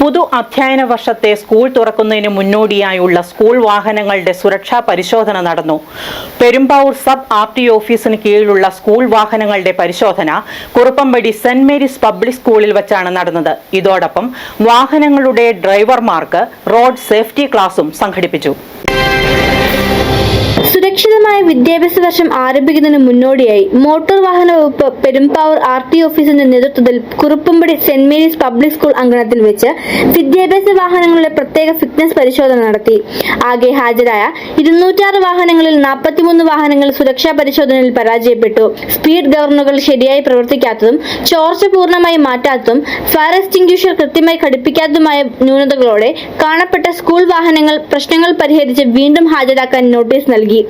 പുതു അധ്യയന വർഷത്തെ സ്കൂൾ തുറക്കുന്നതിന് മുന്നോടിയായുള്ള സ്കൂൾ വാഹനങ്ങളുടെ സുരക്ഷാ പരിശോധന നടന്നു. പെരുമ്പാവൂർ സബ് ആർ ടി ഓഫീസിന് കീഴിലുള്ള സ്കൂൾ വാഹനങ്ങളുടെ പരിശോധന കുറുപ്പമ്പടി സെന്റ് മേരീസ് പബ്ലിക് സ്കൂളിൽ വച്ചാണ് നടന്നത്. ഇതോടൊപ്പം വാഹനങ്ങളുടെ ഡ്രൈവർമാർക്ക് റോഡ് സേഫ്റ്റി ക്ലാസും സംഘടിപ്പിച്ചു. സുരക്ഷിതമായ വിദ്യാഭ്യാസ വർഷം ആരംഭിക്കുന്നതിന് മുന്നോടിയായി മോട്ടോർ വാഹന വകുപ്പ് പെരുമ്പാവൂർ ആർ ടി ഓഫീസിന്റെ നേതൃത്വത്തിൽ Kuruppampady saint Mary's public school അങ്കണത്തിൽ വെച്ച് വിദ്യാഭ്യാസ വാഹനങ്ങളുടെ പ്രത്യേക ഫിറ്റ്നസ് പരിശോധന നടത്തി. ആകെ ഹാജരായ ഇരുന്നൂറ്റാറ് വാഹനങ്ങളിൽ നാൽപ്പത്തിമൂന്ന് വാഹനങ്ങൾ സുരക്ഷാ പരിശോധനയിൽ പരാജയപ്പെട്ടു. സ്പീഡ് ഗവർണറുകൾ ശരിയായി പ്രവർത്തിക്കാത്തതും ചോർച്ച പൂർണമായി മാറ്റാത്തതും ഫയർ എക്സ്റ്റിംഗ്വിഷർ കൃത്യമായി ഘടിപ്പിക്കാത്തതുമായ ന്യൂനതകളോടെ കാണപ്പെട്ട സ്കൂൾ വാഹനങ്ങൾ പ്രശ്നങ്ങൾ പരിഹരിച്ച് വീണ്ടും ഹാജരാക്കാൻ നോട്ടീസ് നൽകി.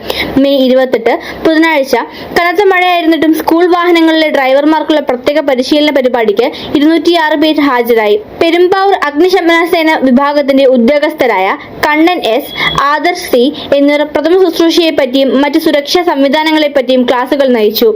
മെയ് ഇരുപത്തെട്ട് ബുധനാഴ്ച. കനത്ത മഴയായിരുന്നിട്ടും സ്കൂൾ വാഹനങ്ങളിലെ ഡ്രൈവർമാർക്കുള്ള പ്രത്യേക പരിശീലന പരിപാടിക്ക് ഇരുന്നൂറ്റിയാറ് പേർ ഹാജരായി. പെരുമ്പാവൂർ അഗ്നിശമന സേന വിഭാഗത്തിന്റെ ഉദ്യോഗസ്ഥരായ കണ്ണൻ എസ് ആദർശ് സി എന്നിവർ പ്രഥമ ശുശ്രൂഷയെ പറ്റിയും മറ്റ് സുരക്ഷാ സംവിധാനങ്ങളെ പറ്റിയും ക്ലാസുകൾ നയിച്ചു.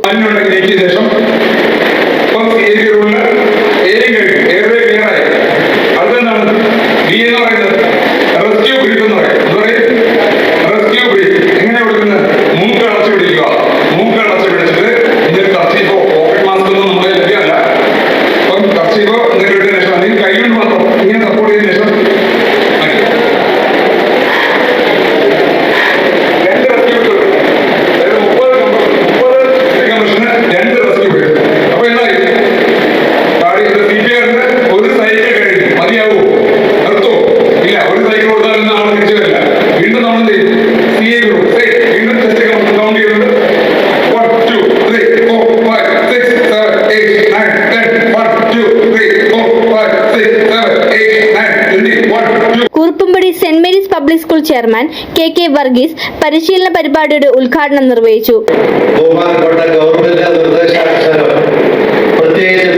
Public school chairman K K Varghese പരിശീലന പരിപാടിയുടെ ഉദ്ഘാടനം നിർവഹിച്ചു. നിർദ്ദേശാനുസരണം പ്രത്യേകിച്ച്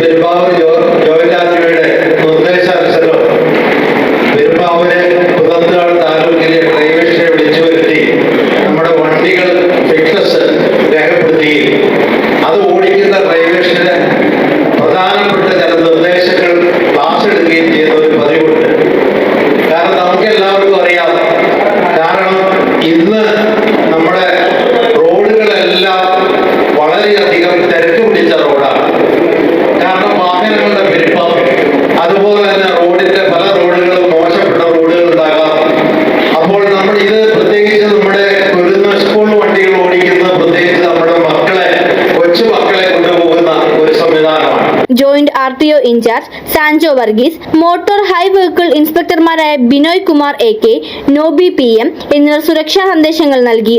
R T O in charge Sanjo Varghese motor high vehicle ഇൻസ്പെക്ടർമാരായ Binoy Kumar A K Nobi P M എന്നിവർ സുരക്ഷാ സന്ദേശങ്ങൾ നൽകി.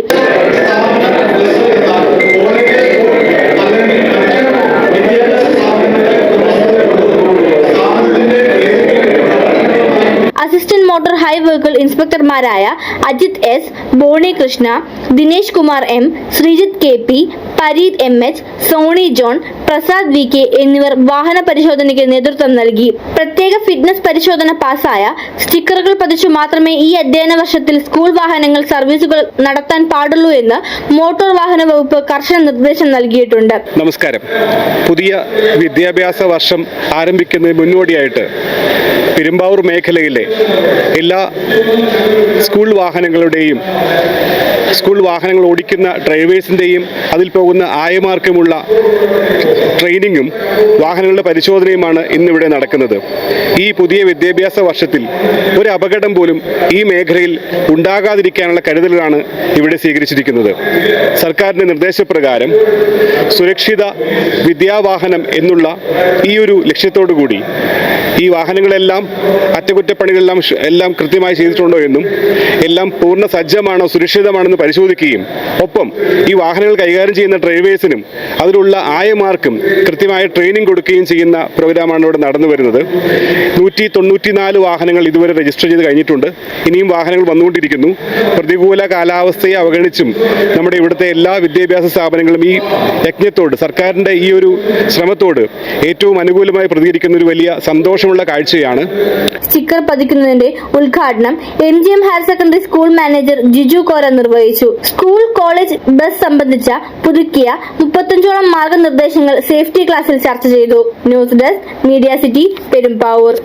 Assistant motor high vehicle ഇൻസ്പെക്ടർമാരായ Ajith S Boni Krishna Dinesh Kumar M Sreejith K P Pareeth M H Soni John Prasad V K എന്നിവർ വാഹന പരിശോധനയ്ക്ക് നേതൃത്വം നൽകി. പ്രത്യേക ഫിറ്റ്നസ് പരിശോധന പാസായ സ്റ്റിക്കറുകൾ പതിച്ചു മാത്രമേ ഈ അധ്യയന വർഷത്തിൽ സ്കൂൾ വാഹനങ്ങൾ സർവീസുകൾ നടത്താൻ പാടുള്ളൂ എന്ന് മോട്ടോർ വാഹന വകുപ്പ് കർശന നിർദ്ദേശം നൽകിയിട്ടുണ്ട്. നമസ്കാരം. പുതിയ വിദ്യാഭ്യാസ വർഷം ആരംഭിക്കുന്നതിന് മുന്നോടിയായിട്ട് പെരുമ്പാവൂർ മേഖലയിലെ എല്ലാ സ്കൂൾ വാഹനങ്ങളുടെയും സ്കൂൾ വാഹനങ്ങൾ ഓടിക്കുന്ന ഡ്രൈവേഴ്സിന്റെയും അതിൽ പോകുന്ന ആയമാർക്കുമുള്ള ട്രെയിനിങ്ങും വാഹനങ്ങളുടെ പരിശോധനയുമാണ് ഇന്നിവിടെ നടക്കുന്നത്. ഈ പുതിയ വിദ്യാഭ്യാസ വർഷത്തിൽ ഒരു അപകടം പോലും ഈ മേഖലയിൽ ഉണ്ടാകാതിരിക്കാനുള്ള കരുതലാണ് ഇവിടെ സ്വീകരിച്ചിരിക്കുന്നത്. സർക്കാരിന്റെ നിർദ്ദേശപ്രകാരം സുരക്ഷിത വിദ്യാവാഹനം എന്നുള്ള ഈ ഒരു ലക്ഷ്യത്തോടു കൂടി ഈ വാഹനങ്ങളെല്ലാം അറ്റകുറ്റപ്പണികളെല്ലാം എല്ലാം കൃത്യമായി ചെയ്തിട്ടുണ്ടോ എന്നും എല്ലാം പൂർണ സജ്ജമാണോ സുരക്ഷിതമാണെന്ന് പരിശോധിക്കുകയും ഒപ്പം ഈ വാഹനങ്ങൾ കൈകാര്യം ചെയ്യുന്ന ഡ്രൈവേഴ്സിനും അതിലുള്ള ആയമാർക്കും കൃത്യമായ ട്രെയിനിങ് കൊടുക്കുകയും ചെയ്യുന്ന പ്രോഗ്രാമാണ് ഇവിടെ നടന്നു വരുന്നത്. നൂറ്റി തൊണ്ണൂറ്റിനാല് വാഹനങ്ങൾ ഇതുവരെ രജിസ്റ്റർ ചെയ്ത് കഴിഞ്ഞിട്ടുണ്ട്. ഇനിയും വാഹനങ്ങൾ വന്നുകൊണ്ടിരിക്കുന്നു. പ്രതികൂല കാലാവസ്ഥയെ അവഗണിച്ചും നമ്മുടെ ഇവിടുത്തെ എല്ലാ വിദ്യാഭ്യാസ സ്ഥാപനങ്ങളും ഈ യജ്ഞത്തോട് സർക്കാരിന്റെ ഈ ഒരു ശ്രമത്തോട് ഏറ്റവും അനുകൂലമായി പ്രതികരിക്കുന്ന ഒരു വലിയ സന്തോഷമുള്ള കാഴ്ചയാണ്. സ്റ്റിക്കർ പതിക്കുന്നതിന്റെ ഉദ്ഘാടനം M G M higher secondary school manager Jiju Kora അറിയിച്ചു സ്കൂൾ കോളേജ് ബസ് സംബന്ധിച്ച പുതുക്കിയ മുപ്പത്തഞ്ചോളം മാർഗനിർദ്ദേശങ്ങൾ സേഫ്റ്റി ക്ലാസ്സിൽ ചർച്ച ചെയ്തു. News desk media city Perumbavoor.